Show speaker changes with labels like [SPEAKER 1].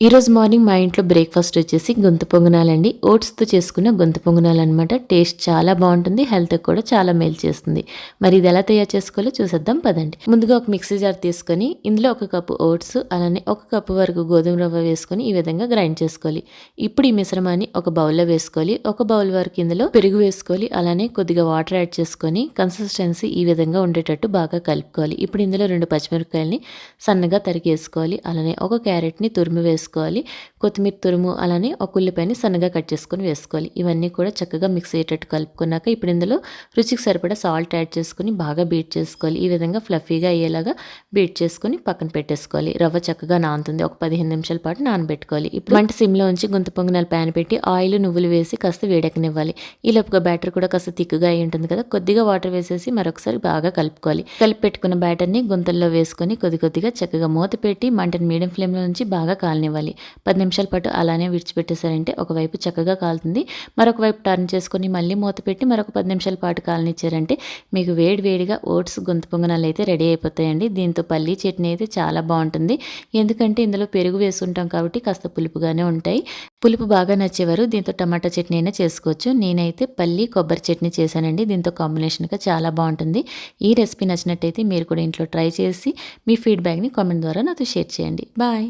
[SPEAKER 1] ఈరోజు మార్నింగ్ మా ఇంట్లో బ్రేక్ఫాస్ట్ వచ్చేసి గొంతు పొంగనాలండి. ఓట్స్తో చేసుకున్న గొంతు పొంగనాలు అనమాట టేస్ట్ చాలా బాగుంటుంది హెల్త్కి కూడా చాలా మేలు చేస్తుంది. మరి ఇది ఎలా తయారు చేసుకోవాలో చూసేద్దాం పదండి. ముందుగా ఒక మిక్సీ జార్ తీసుకొని ఇందులో ఒక కప్పు ఓట్స్ అలానే ఒక కప్పు వరకు గోధుమ రవ్వ వేసుకొని ఈ విధంగా గ్రైండ్ చేసుకోవాలి. ఇప్పుడు ఈ మిశ్రమాన్ని ఒక బౌల్లో వేసుకోవాలి. ఒక బౌల్ వరకు ఇందులో పెరుగు వేసుకోవాలి. అలానే కొద్దిగా వాటర్ యాడ్ చేసుకొని కన్సిస్టెన్సీ ఈ విధంగా ఉండేటట్టు బాగా కలుపుకోవాలి. ఇప్పుడు ఇందులో రెండు పచ్చిమిరపకాయలని సన్నగా తరిగేసుకోవాలి. అలానే ఒక క్యారెట్ని తురిమి వేసుకోవాలి కొత్తిమీర తురుము అలానే ఒక ఉల్లిపాయని సన్నగా కట్ చేసుకొని వేసుకోవాలి. ఇవన్నీ కూడా చక్కగా మిక్స్ అయ్యేటట్టు కలుపుకున్నాక ఇప్పుడు ఇందులో రుచికి సరిపడా సాల్ట్ యాడ్ చేసుకొని బాగా బీట్ చేసుకోవాలి. ఈ విధంగా ఫ్లఫీగా అయ్యేలాగా బీట్ చేసుకొని పక్కన పెట్టేసుకోవాలి. రవ్వ చక్కగా నానుతుంది. ఒక పదిహేను నిమిషాల పాటు నానబెట్టుకోవాలి. ఇప్పుడు మంట సిమ్లో ఉంచి గుంత పొంగనాలు ప్యాన్ పెట్టి ఆయిల్ నువ్వులు వేసి కాస్త వేడెక్కనివ్వాలి. ఈ లోపుగా బ్యాటర్ కూడా కాస్త తిక్కుగా అయి ఉంటుంది కదా కొద్దిగా వాటర్ వేసేసి మరొకసారి బాగా కలుపుకోవాలి. కలిపి పెట్టుకున్న బ్యాటర్ని గుంతల్లో వేసుకొని కొద్ది కొద్దిగా చక్కగా మూత పెట్టి మంటను మీడియం ఫ్లేమ్లో నుంచి బాగా కాలనివ్వాలి. కాలనివ్వాలి పది నిమిషాల పాటు అలానే విడిచిపెట్టేశారంటే ఒకవైపు చక్కగా కాలుతుంది. మరొక వైపు టర్న్ చేసుకొని మళ్ళీ మూత పెట్టి మరొక పది నిమిషాల పాటు కాలనిచ్చారంటే మీకు వేడి వేడిగా ఓట్స్ గొంతు పొంగనాలు అయితే రెడీ అయిపోతాయండి. దీంతో పల్లీ చట్నీ అయితే చాలా బాగుంటుంది. ఎందుకంటే ఇందులో పెరుగు వేసుంటాం కాబట్టి కాస్త పులుపుగానే ఉంటాయి. పులుపు బాగా నచ్చేవారు దీంతో టమాటా చట్నీ అయినా చేసుకోవచ్చు. నేనైతే పల్లి కొబ్బరి చట్నీ చేశానండి. దీంతో కాంబినేషన్గా చాలా బాగుంటుంది. ఈ రెసిపీ నచ్చినట్టయితే మీరు కూడా ఇంట్లో ట్రై చేసి మీ ఫీడ్బ్యాక్ని కామెంట్ ద్వారా నాతో షేర్ చేయండి. బాయ్.